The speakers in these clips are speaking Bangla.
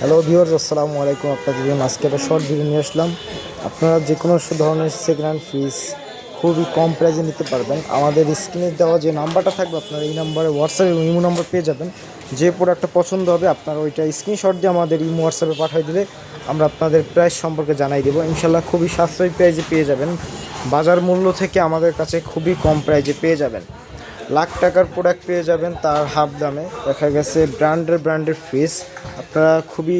হ্যালো ভিউয়ার্স আসসালামু আলাইকুম আপনাদের আজকে একটা শর্ট ভিডিও নিয়ে আসলাম। আপনারা যে কোনো ধরনের সেকেন্ড হ্যান্ড ফ্রিজ খুবই কম প্রাইজে নিতে পারবেন। আমাদের স্ক্রিনে দেওয়া যে নাম্বারটা থাকবে, আপনারা এই নাম্বারে হোয়াটসঅ্যাপ ইমো নাম্বার পেয়ে যাবেন। যে প্রোডাক্টটা পছন্দ হবে, আপনারা ওইটা স্ক্রিনশট দিয়ে আমাদের ইমো হোয়াটসঅ্যাপে পাঠিয়ে দিলে আমরা আপনাদের প্রাইস সম্পর্কে জানাই দেবো। ইনশাল্লাহ খুবই সাশ্রয়ী প্রাইজে পেয়ে যাবেন। বাজার মূল্য থেকে আমাদের কাছে খুবই কম প্রাইজে পেয়ে যাবেন। লাখ টাকার প্রোডাক্ট পেয়ে যাবেন তার হাফ দামে। দেখা গেছে ব্র্যান্ডের ব্র্যান্ডের ফ্রিজ আপনারা খুবই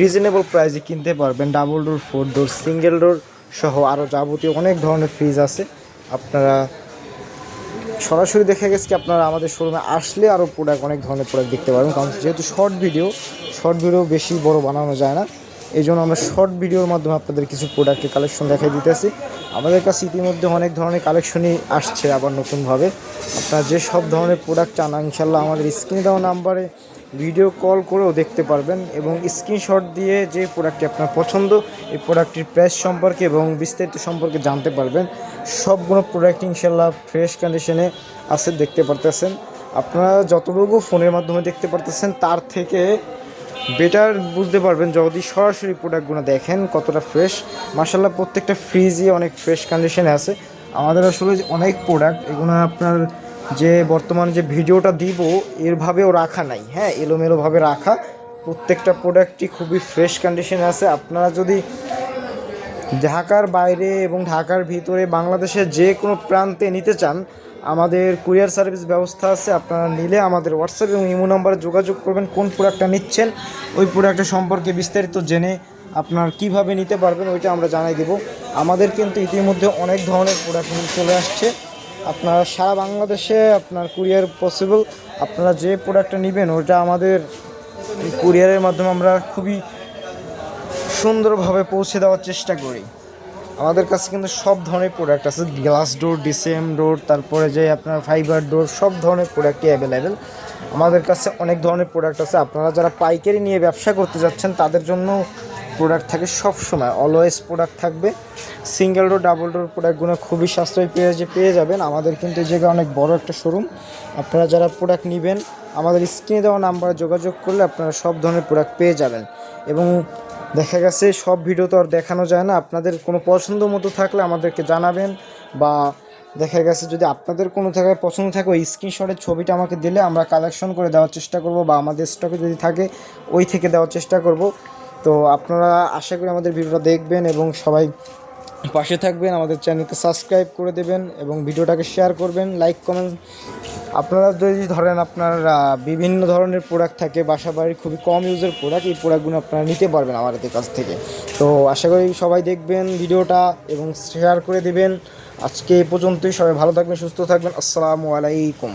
রিজনেবল প্রাইসে কিনতে পারবেন। Double door four door single door সহ আরও যাবতীয় অনেক ধরনের ফ্রিজ আছে। আপনারা সরাসরি দেখা গেছে কি আপনারা আমাদের শোরুমে আসলে আরও প্রোডাক্ট অনেক ধরনের প্রোডাক্ট দেখতে পারবেন। কারণ যেহেতু শর্ট ভিডিও শর্ট ভিডিও বেশি বড় বানানো যায় না। এই জন্য আমরা শর্ট ভিডিওর মাধ্যমে আপনাদের কিছু প্রোডাক্টের কালেকশন দেখাই দিতেছি। আমাদের কাছে ইতিমধ্যে অনেক ধরনের কালেকশনই আসছে আবার নতুনভাবে। আপনারা যে সব ধরনের প্রোডাক্ট চান ইনশাল্লাহ আমাদের স্ক্রিনে দেওয়া নাম্বারে ভিডিও কল করেও দেখতে পারবেন এবং স্ক্রিনশট দিয়ে যে প্রোডাক্টটি আপনার পছন্দ, এই প্রোডাক্টটির প্রাইস সম্পর্কে এবং বিস্তারিত সম্পর্কে জানতে পারবেন। সবগুলো প্রোডাক্ট ইনশাল্লাহ ফ্রেশ কন্ডিশনে আছে, দেখতে পারতেছেন। আপনারা যতটুকু ফোনের মাধ্যমে দেখতে পারতেছেন, তার থেকে বেটার বুঝতে পারবেন যদি সরাসরি প্রোডাক্টগুলো দেখেন কতটা ফ্রেশ মার্শাল্লাহ প্রত্যেকটা ফ্রিজই অনেক ফ্রেশ কন্ডিশনে আছে। আমাদের আসলে অনেক প্রোডাক্ট এগুলো আপনার যে বর্তমান যে ভিডিওটা দিব এরভাবেও রাখা নাই। হ্যাঁ এলোমেলোভাবে রাখা। প্রত্যেকটা প্রোডাক্টই খুবই ফ্রেশ কন্ডিশনে আছে। আপনারা যদি ঢাকার বাইরে এবং ঢাকার ভিতরে বাংলাদেশের যে কোনো প্রান্তে নিতে চান আমাদের কুরিয়ার সার্ভিস ব্যবস্থা আছে, আপনারা নিলে আমাদের হোয়াটসঅ্যাপ এবং ইমো নাম্বারে যোগাযোগ করবেন, কোন প্রোডাক্টটা নিচ্ছেন, ওই প্রোডাক্টের সম্পর্কে বিস্তারিত জেনে আপনার কীভাবে নিতে পারবেন ওইটা আমরা জানাই দেব। আমাদের কিন্তু ইতিমধ্যে অনেক ধরনের প্রোডাক্ট চলে আসছে। আপনারা সারা বাংলাদেশে আপনার কুরিয়ার পসিবল আপনারা যে প্রোডাক্টটা নেবেন ওইটা আমাদের কুরিয়ারের মাধ্যমে আমরা খুবই সুন্দরভাবে পৌঁছে দেওয়ার চেষ্টা করি। আমাদের কাছে কিন্তু সব ধরনের প্রোডাক্ট আছে। গ্লাস ডোর ডিসেম ডোর তারপরে যে আপনার ফাইবার ডোর সব ধরনের প্রোডাক্টই অ্যাভেলেবেল আমাদের কাছে অনেক ধরনের প্রোডাক্ট আছে। আপনারা যারা পাইকারি নিয়ে ব্যবসা করতে যাচ্ছেন, তাদের জন্য প্রোডাক্ট থাকে সব সময়। অলওয়েজ প্রোডাক্ট থাকবে। সিঙ্গেল ডোর ডাবল ডোর প্রোডাক্টগুলো খুবই সাশ্রয়ী পেয়ে যে পেয়ে যাবেন। আমাদের কিন্তু এই জায়গায় অনেক বড় একটা শোরুম আপনারা যারা প্রোডাক্ট নেবেন, আমাদের স্ক্রিনে দেওয়া নাম্বারে যোগাযোগ করলে আপনারা সব ধরনের প্রোডাক্ট পেয়ে যাবেন। এবং দেখা গেছে, সব ভিডিও তো আর দেখানো যায় না। আপনাদের কোনো পছন্দ মতো থাকলে আমাদেরকে জানাবেন বা দেখা গেছে যদি আপনাদের কোনো জায়গায় পছন্দ থাকে, ওই স্ক্রিনশটের ছবিটা আমাকে দিলে আমরা কালেকশন করে দেওয়ার চেষ্টা করব বা আমাদের স্টকে যদি থাকে, ওই থেকে দেওয়ার চেষ্টা করব। তো আপনারা আশা করি আমাদের ভিডিওটা দেখবেন এবং সবাই পাশে থাকবেন, আমাদের চ্যানেলকে সাবস্ক্রাইব করে দেবেন এবং ভিডিওটাকে শেয়ার করবেন, লাইক, কমেন্ট। আপনারা যদি ধরেন আপনার বিভিন্ন ধরনের প্রোডাক্ট থাকে বাসা বাড়ির খুবই কম ইউজের প্রোডাক্ট এই প্রোডাক্টগুলো আপনারা নিতে পারবেন আমাদের কাছ থেকে। তো আশা করি সবাই দেখবেন ভিডিওটা এবং শেয়ার করে দেবেন। আজকে এ পর্যন্তই, সবাই ভালো থাকবেন, সুস্থ থাকবেন, আসসালামু আলাইকুম।